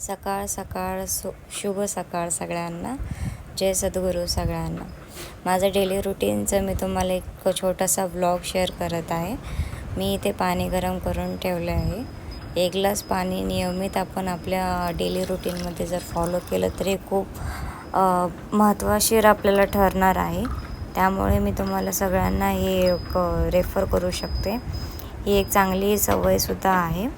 सकाळ सकाळ सु शुभ सकाळ सगळ्यांना. जय सद्गुरू सगळ्यांना. माझं डेली रुटीनचं मी तुम्हाला एक छोटासा ब्लॉग शेअर करत आहे. मी इथे पाणी गरम करून ठेवलं आहे. एक ग्लास पाणी नियमित आपण आपल्या डेली रुटीनमध्ये जर फॉलो केलं तरी खूप महत्त्वाशीर आपल्याला ठरणार आहे. त्यामुळे मी तुम्हाला सगळ्यांना हे एक रेफर करू शकते. ही एक चांगली सवयसुद्धा आहे.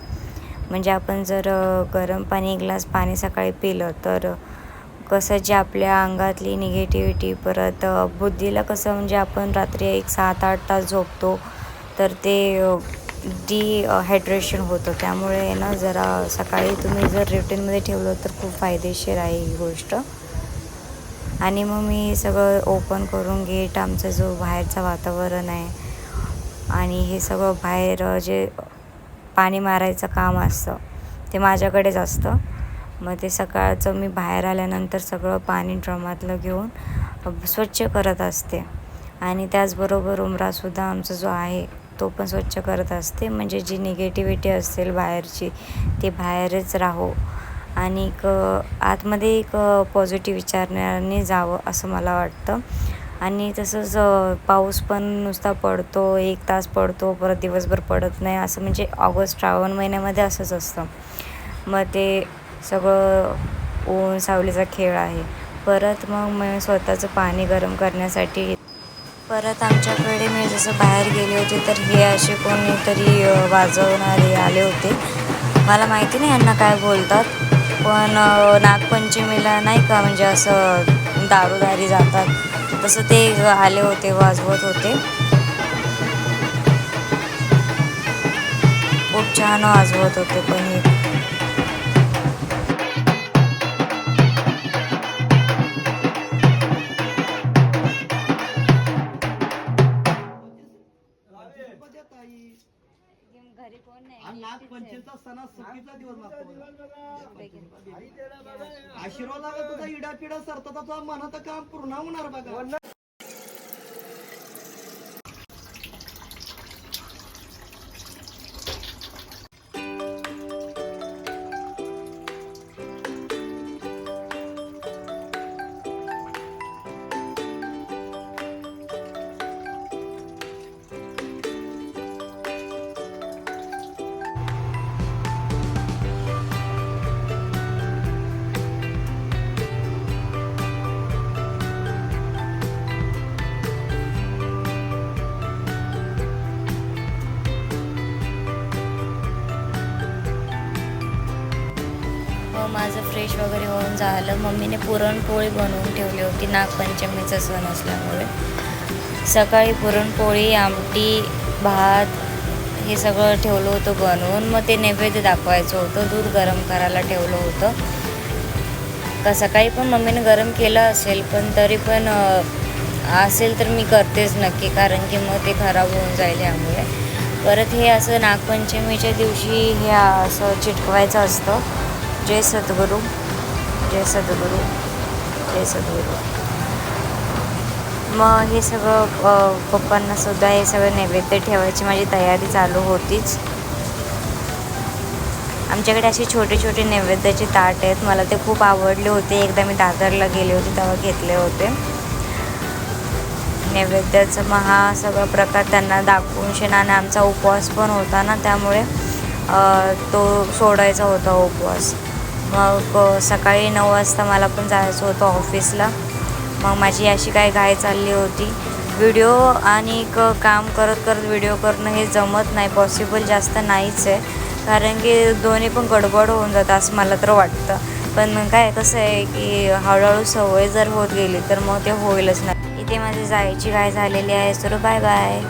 म्हणजे आपण जर गरम पाणी एक ग्लास पाणी सकाळी पिलं तर कसं जे आपल्या अंगातली निगेटिव्हिटी परत बुद्धीला कसं म्हणजे आपण रात्री एक सात आठ तास झोपतो तर ते डी हायड्रेशन होतं. त्यामुळे ना जरा सकाळी तुम्ही जर रुटीनमध्ये ठेवलं तर खूप फायदेशीर आहे ही गोष्ट. आणि मग मी सगळं ओपन करून गेट आमचा जो बाहेरचं वातावरण आहे आणि हे सगळं बाहेर जे पाणी मारायचं काम असतं. ते माझ्याकडेच असतं. मग ते सकाळचं मी बाहेर आल्यानंतर सगळं पाणी ड्रमातलं घेऊन स्वच्छ करत असते. आणि त्याचबरोबर उमरासुद्धा आमचा जो आहे तो पण स्वच्छ करत असते. म्हणजे जी निगेटिव्हिटी असेल बाहेरची ती बाहेरच राहो. आणि एक आतमध्ये एक पॉझिटिव्ह विचारण्याने जावं असं मला वाटतं. आणि तसंच पाऊस पण नुसता पडतो एक तास पडतो परत दिवसभर पडत नाही. असं म्हणजे ऑगस्ट श्रावण महिन्यामध्ये असंच असतं. मग ते सगळं ऊन सावलीचा खेळ आहे. परत मग मी स्वतःचं पाणी गरम करण्यासाठी परत आमच्याकडे मी जसं बाहेर गेले होते तर हे असे कोणीतरी वाजवणारे आले होते. मला माहिती नाही यांना काय बोलतात पण नागपंचमीला नाही का म्हणजे असं दारूदारी जातात. कसं ते आले होते वाजवत होते. खूप छान वाजवत होते पण हे. घरी कोण आणि नागपंचमीचा सणा सुखीचा दिवस लागतो आशीर्वाद तुझा इडा पिडा सरता तुझा मनाचं काम पूर्ण होणार बघा. माझं फ्रेश वगैरे होऊन झालं. मम्मीने पुरणपोळी बनवून ठेवली होती. नागपंचमीचा सण असल्यामुळे. सकाळी पुरणपोळी आमटी भात हे सगळं ठेवलं होतं बनवून. मग ते नैवेद्य दाखवायचं होतं. दूध गरम करायला ठेवलं होतं. का सकाळी पण मम्मीने गरम केलं असेल पण तरी पण असेल तर मी करतेच नक्की कारण की मग ते खराब होऊन जाईल यामुळे. परत हे असं नागपंचमीच्या दिवशी हे असं चिटकवायचं असतं. जय सद्गुरू जय सद्गुरू जय सद्गुरू. मग हे सगळं पप्पांनासुद्धा पप्पांना सुद्धा हे सगळं नैवेद्य ठेवायची माझी तयारी चालू होतीच. आमच्याकडे असे छोटे छोटे नैवेद्याचे ताट आहेत. मला ते खूप आवडले होते. एकदा मी दादरला गेले होते तेव्हा घेतले होते. नैवेद्याचं मग हा सगळा प्रकार त्यांना दाखवून शेण आणि आमचा उपवास पण होता ना त्यामुळे तो सोडायचा होता उपवास. मग सकाळी नऊ वाजता मला पण जायचं होतं ऑफिसला. मग माझी अशी काय घाय चालली होती. व्हिडिओ आणि एक काम करत करत व्हिडिओ करणं हे जमत नाही पॉसिबल जास्त नाहीच आहे. कारण की दोन्ही पण गडबड होऊन जातं असं मला तर वाटतं. पण काय कसं आहे की हळूहळू सवय जर होत गेली तर मग ते होईलच नाही. इथे माझी जायची घाई झालेली आहे सर बाय बाय